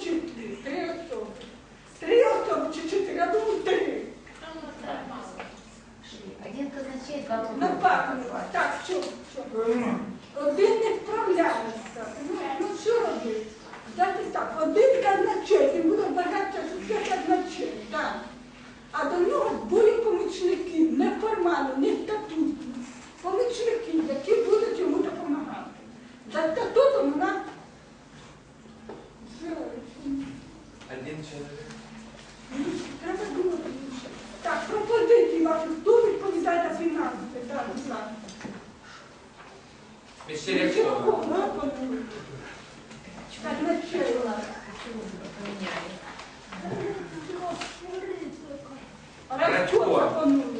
чотири. Три особи. Три особи чи чотири? Я думаю, три. Один казначей, два Напевно. Так, що? 我愤怒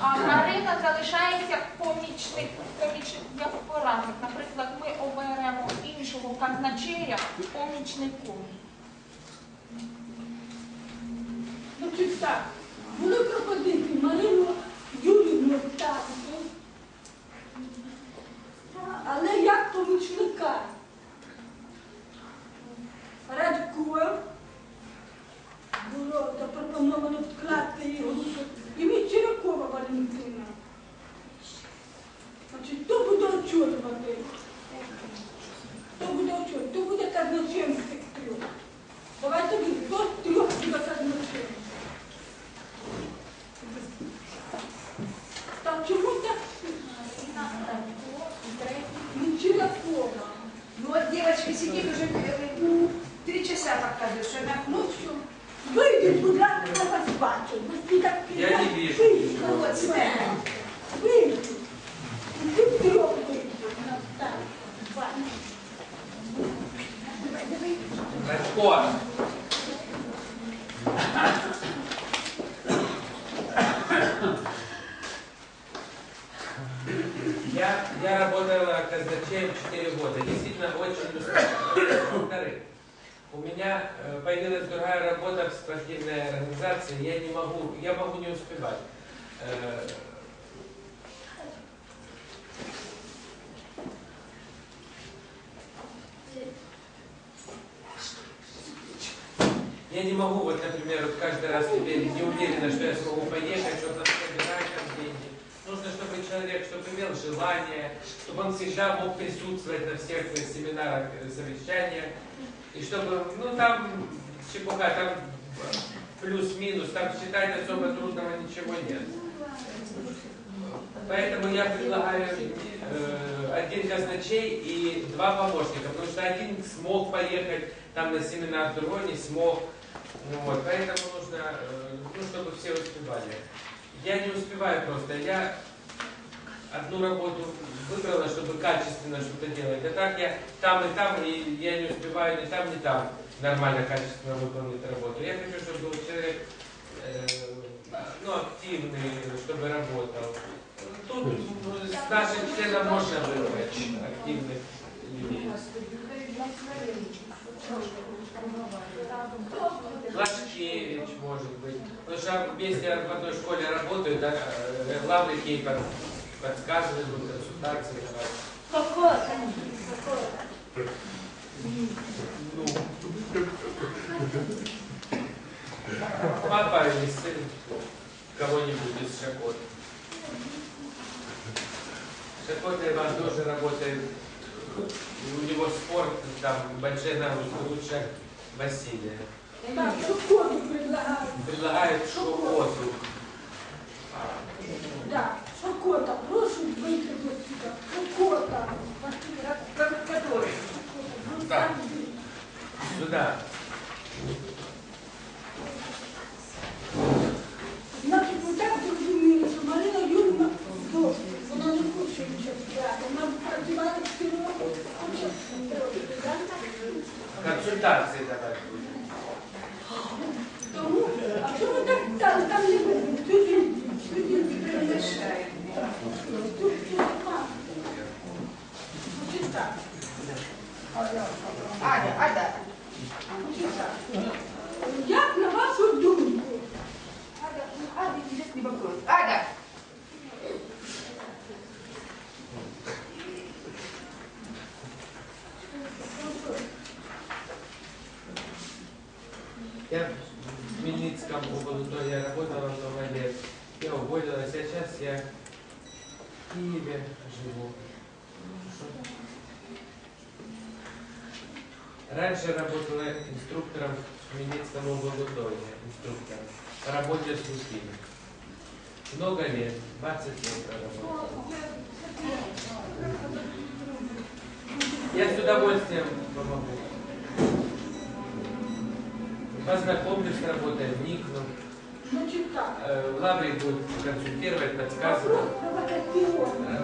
А Марина залишається помічник, помічник як порадник. Наприклад, ми оберемо іншого казначея помічником. Значить так, були пропозиції Марину Юрівну ставити, але як помічника. what's left. Имел желание, чтобы он всегда мог присутствовать на всех семинарах, э, совещаниях. И чтобы, ну там чепуха, там плюс-минус, там считать особо трудного ничего нет. Поэтому я предлагаю э, один казначей и два помощника, потому что один смог поехать там на семинар, другой не смог. Ну, вот, поэтому нужно, э, ну, чтобы все успевали. Я не успеваю просто, я одну работу выбрала, чтобы качественно что-то делать. А так я там и там, и я не успеваю ни там, ни там нормально, качественно выполнить работу. Я хочу, чтобы был человек э, ну, активный, чтобы работал. Тут с нашим членом можно выбрать активных людей. Лашкевич, может быть. Потому что вместе в одной школе работают, да, э, Лаврик ей под- подсказывает вот консультации давать. Какое? Какое? Ну. Папа или сын кого-нибудь из Шакот. Шакот Иван тоже работает. У него спорт, там большие нагрузки, лучше Василия. Так, предлагают. Предлагают шокоту. Да. Шокота, прошу выйти вот сюда. Шокота. Который? Так. Сюда. Значить, ви так зрозуміли, що Марина Юрівна досить. Вона не хоче нічого брати. Вона працювала всі роки, хоче робити, так? Консультации давай будем. Тому, а чому так там, там не видно? Сюди, сюди, Приглашаю. Тут, тут, а. Значить так, Ада, Ада. значить так. Як на вашу думку, Ада, Ада идет не вопрос. Ада! Я в Хмельницком облдоре работала много лет. Я уволилась, а сейчас я в Киеве живу. Раньше работала инструктором в Хмельницком облдоре, инструктором по работе с глухими. Много лет, 20 лет проработала. Я с удовольствием помогу. Познакомлюсь с работой, вникну. значить так. Э, Лаврик будет консультировать, Вопрос подсказывать. провокационный.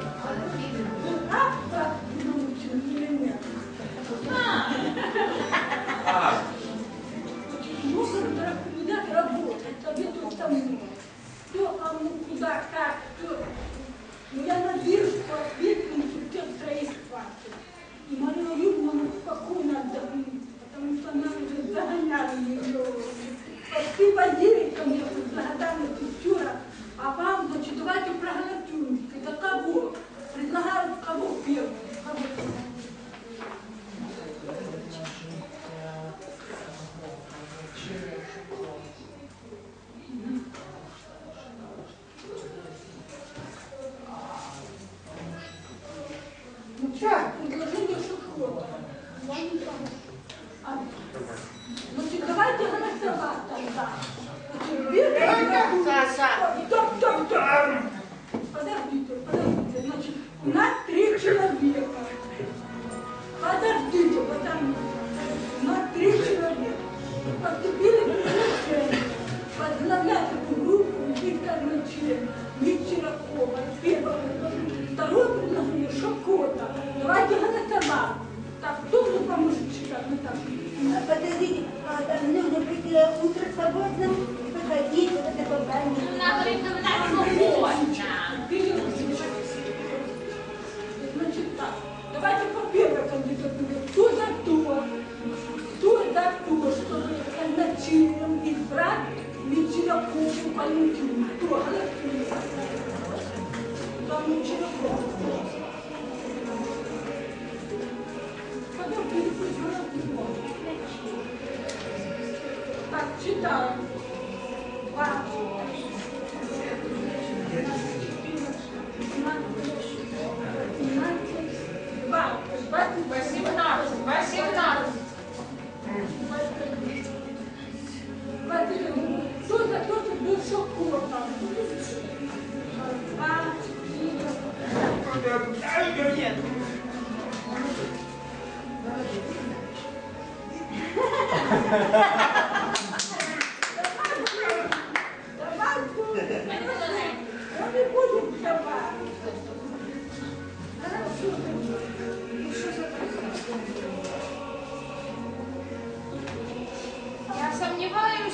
Tá, titã.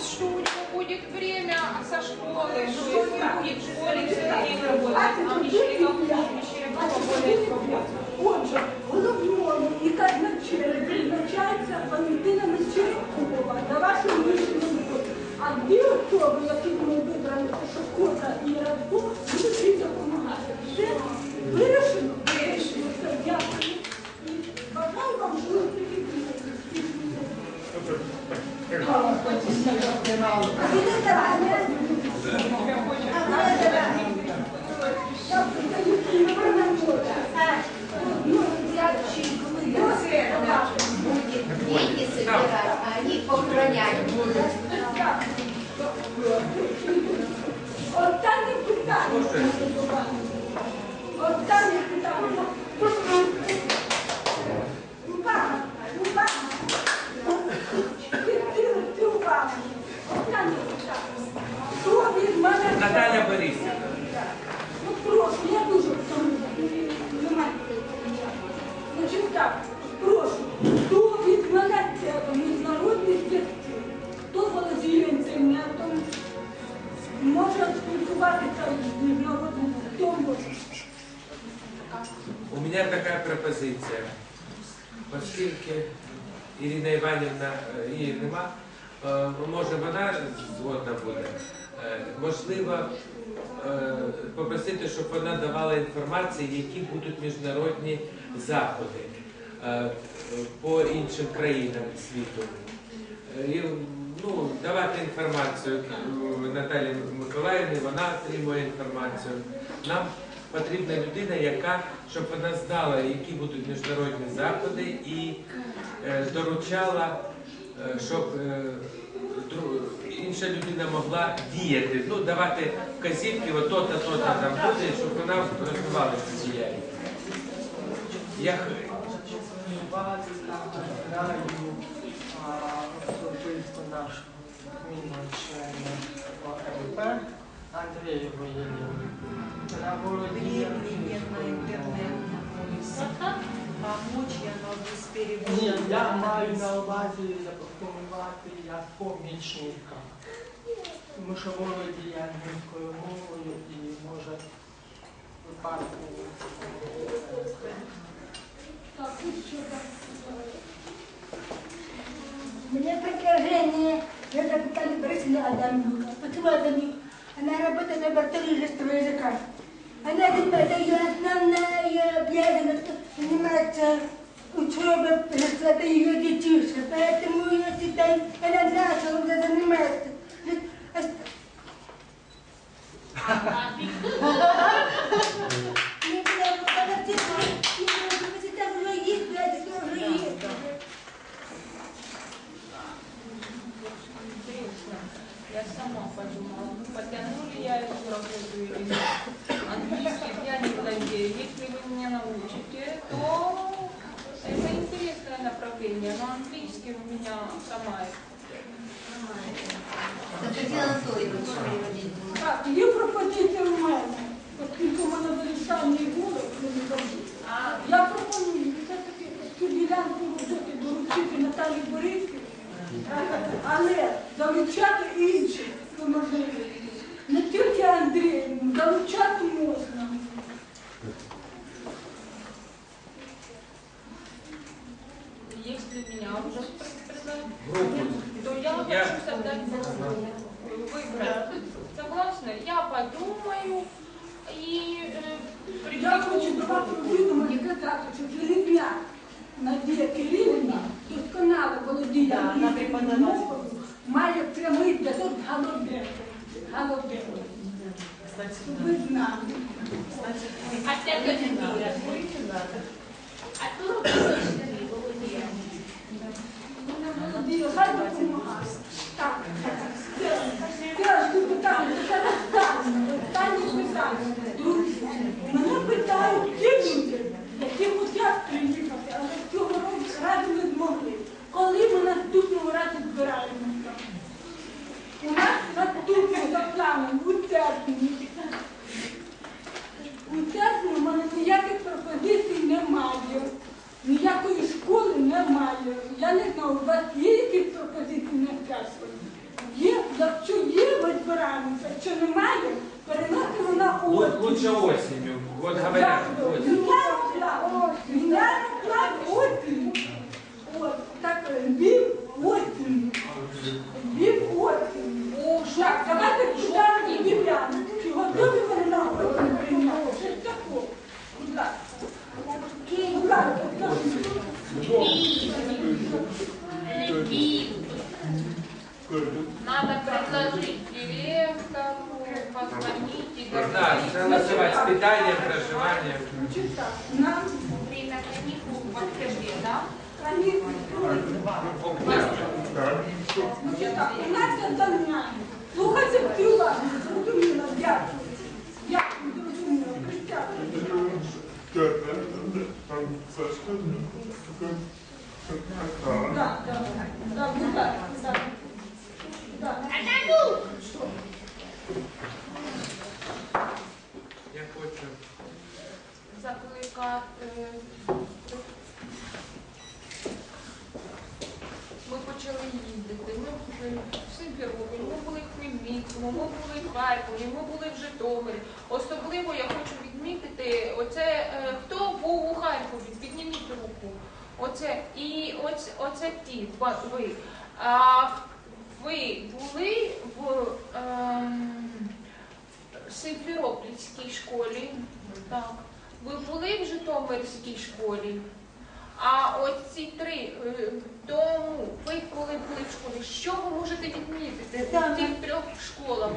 Что у него будет время со школы. что он будет в школе все время работать, а Мещерякова более свободна. Отже, головною і казначею призначається Валентина Мещерякова за вашим рішенням. А дві 我叫你，你叫什么？Е, може вона згодна буде. Е, Можливо, е, попросити, щоб вона давала інформацію, які будуть міжнародні заходи по іншим країнам світу. І, ну, давати інформацію Наталі Миколаївні, вона отримує інформацію. Нам потрібна людина, яка, щоб вона знала, які будуть міжнародні заходи, і доручала, щоб е, інша людина могла діяти, ну, давати вказівки, от то-то, то-то там буде, щоб вона розвивала цю діяльність. Я х- Нагадаю особисто нашого змінного члена ОМП Андрію Воєніву. На володіння англійською мовою. Помочь я могу с Ні, я маю на увазі запропонувати як помічника. Тому що володіє англійською мовою і може в випадку? Мне предложение, это Наталья Борисовна Адамюка. Почему Адамюк? Она работает в лаборатории жестового языка. Она занимает ее основная обязанность заниматься учебой, просто это ее детишек. Поэтому я считаю, она наша уже занимается. Нет, я подожди, университет уже есть, это уже есть. Я сама подумала, ну потяну ли я эту работу или нет. Направление, но английский у меня сама. Константин Анатольевич. Так, є пропозиція в мене, оскільки в мене вирішальний голос, я не забуду. Я пропоную все-таки цю ділянку роботи доручити Наталі Борисівні, але залучати інших по можливості. Не тільки Андріївну, залучати можна. Если меня уже предложат, групу. то я Я- хочу создать группу, выбрать. Согласна? Я подумаю и э, Я хочу привлеку давати відомості казати, що Жеребня Надія Кирилівна досконало володіє Да, вона англійською преподаватель. мовою, має прямий зв'язок з Галодем. Галодем. Щоб ви знали. А ця категорія. А тут володіє. Вона володіє, хай допомагає. Так, це, це ж питання, це останнє, останнє питання. Друзі, мене питають ті люди, які хочуть приїхати, але цього року разу не змогли. Коли ми наступного разу збираємося? У нас наступне за планом у серпні. У серпні в мене ніяких пропозицій немає. Ніякої школи немає. Я не знаю, у вас є якісь пропозиції на серпень? Є, якщо є, ми збираємося. Якщо немає, переносимо на Лу- осінь. Лучше осенью. Вот говорят, осень. Міняємо план. Міняємо план осінь. От, так, Львів осінь. Львів осінь. Так, давайте питаємо львів'ян. Чи готові вони на осінь прийняти? Щось такого. Будь ласка. Будь ласка, скажіть. Надо предложить директору, позвонить и Да, согласовать с питанием, проживанием. Нам Время каникул в октябре, да? Значить так, у нас є завдання. Слухайте уважно, зрозуміло, дякую. Дякую, зрозуміло, присядьте. Я хочу. закликати. Ми почали їздити. Ми були в Симферополі, ми були в Хмельницькому, ми були в Харкові, ми були в Житомирі. Особливо я хочу відмітити, оце хто був у Харкові, підніміть руку. Оце і оце, оце ті ви. А ви були в ем, Симферопольській школі. Так. Ви були в Житомирській школі? А от ці три е, тому, ви коли були в школі, що ви можете відмітити в цих трьох школах?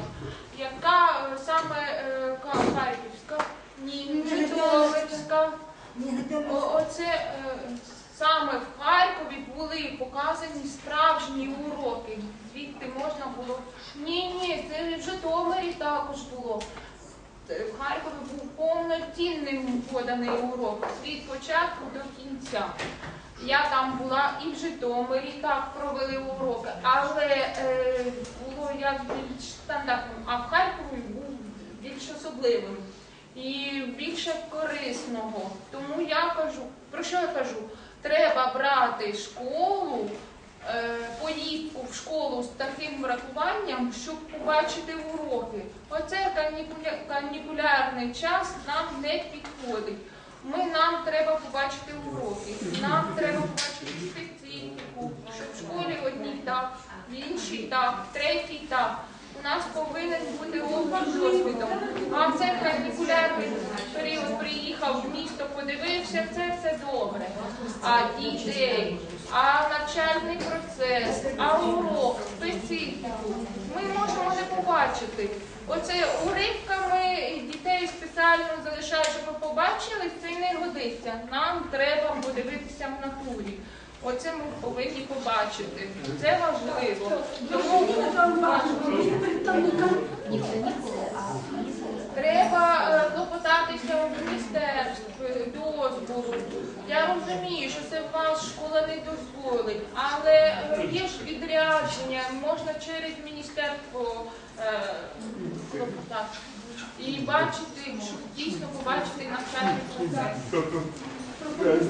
Яка е, саме е, Харківська? Ні, Житомирська. Оце е, саме в Харкові були показані справжні уроки. Звідти можна було. Ні, ні, це в Житомирі також було. В Харкові був повноцінним поданий урок від початку до кінця. Я там була і в Житомирі так провели уроки, але е, було як більш стандартним, а в Харкові був більш особливим і більше корисного. Тому я кажу, про що я кажу? Треба брати школу, е, поїздку в школу з таким врахуванням, щоб побачити уроки. Оце канікулярний час нам не підходить. Ми нам треба побачити уроки, нам треба побачити специфіку, що в школі одній так, в іншій так, в третій так. У нас повинен бути обмін досвідом. А це канікулярний період приїхав в місто, подивився, це все добре. А дітей, а навчальний процес, а урок, специфіку ми можемо не побачити. Оце уривками дітей спеціально залишають, щоб ви побачили, це не годиться. Нам треба подивитися в натурі. Оце ми повинні побачити. Це важливо. Тому Тому зауважую, є представникам Треба е, клопотатися в міністерстві дозволу. Я розумію, що це вас школа не дозволить, але е, є ж відрядження, можна через міністерство е, клопотати. І бачити, щоб дійсно побачити навчальний процес.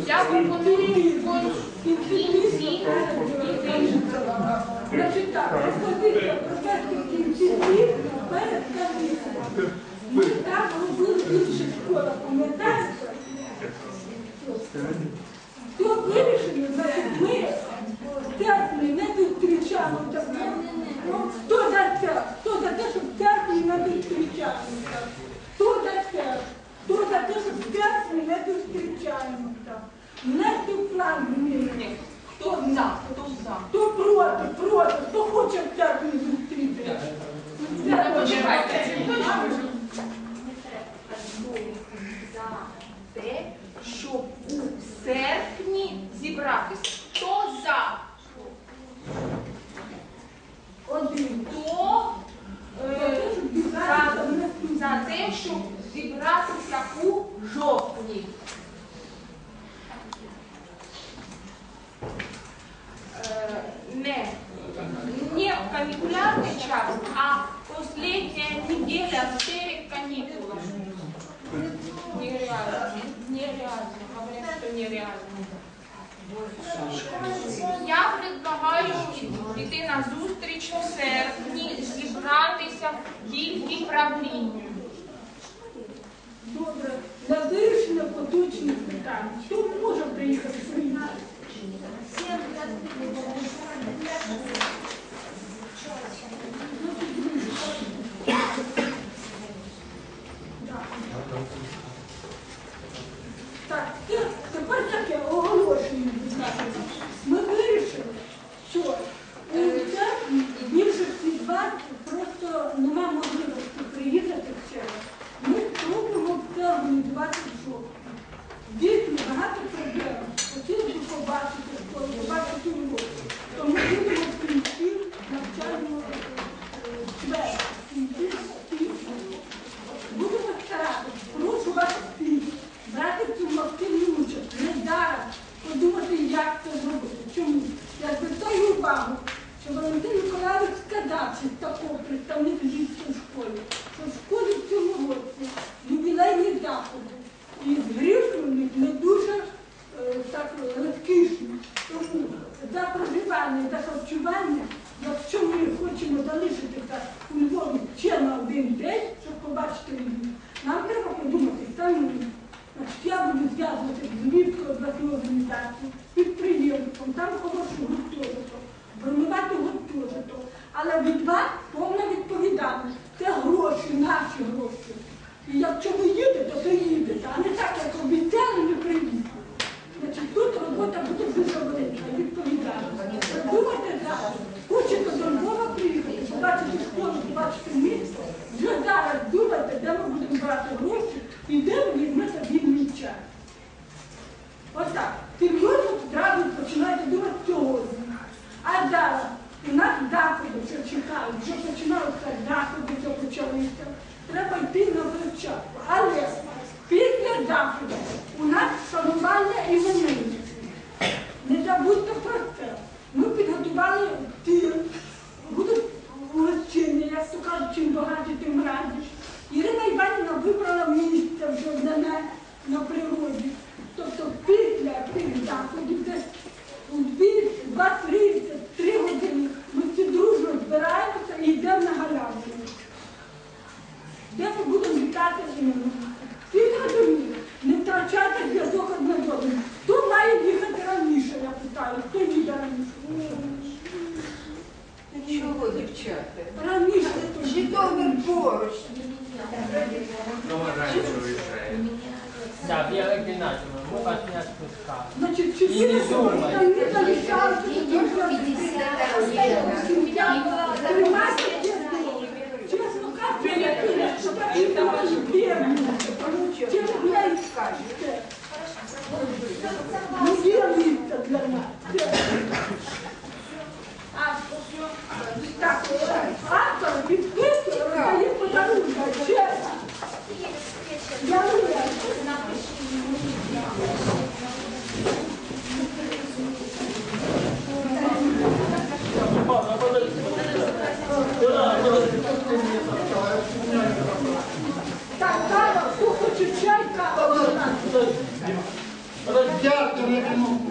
Я пропоную в кінці Значить так, пропозиція провести кінцівки перед комісією. Ми так робили в інших школах, пам'ятаєте? То вирішили, значить, ми в не зустрічалися. Ну, Хто за це? Хто за те, не зустрічалися? Хто за це? Хто за те, щоб в план зміни. Хто за? Хто за? Хто проти, проти, хто хоче в зустрітися? Не почекайте. Увагу, що Валентин Миколаївич сказав, такого представник львівської школи, що в школі в цьому році ювілейні заходи. І з грішми в них не дуже е, так розкішні. Тому за проживання, за харчування, якщо ми хочемо залишитися у Львові ще на один день, щоб побачити Львів, нам треба подумати. Значить, я буду зв'язуватися з Львівською обласною організацією, підприємством, там гуртожиток, бронювати гуртожиток. Але від вас повна відповідальність. Це гроші, наші гроші. І якщо ви їдете, то їдете, а не так, як обіцяли, не приїдете. Значить, тут робота буде дуже велика, відповідальна. Думайте зараз, хочете до Львова приїхати, побачити школу, побачити місто. Вже зараз думайте, де ми будемо брати гроші і де ви візьмете вільний час. Отак. Серйозно одразу починаєте думати сьогодні. А зараз у нас заходи вже чекають, вже починаються заходи, вже почалися. Треба йти на початку. Але після заходу у нас шанування іменинників. Не забудьте про це. Ми підготували ті, будуть гостини, як то кажуть, чим багаті, тим раді. Ірина Іванівна вибрала місце вже для нас на природі. Тобто після тих заходів, десь у дві, два-три, три години ми всі дружно збираємося і йдемо на галявину. Де ми будемо вітати іменинника. Всі зрозуміли, не втрачайте зв'язок одне з одним. Хто має їхати раніше, я питаю, хто їде раніше? Чого, дівчата? Раніше? Житомир поруч. Геннадьевна, вас не отпускаем. Значить, чотири І не думай. не залишалося, тримайте Чесно кажучи, я думаю, що так і наші бідні. Через неї скажете. Ну, є для нас. Так, автор підписує, роздає подарунки. Чесно. Я не Так, ласка. Дякую, ну. Ну,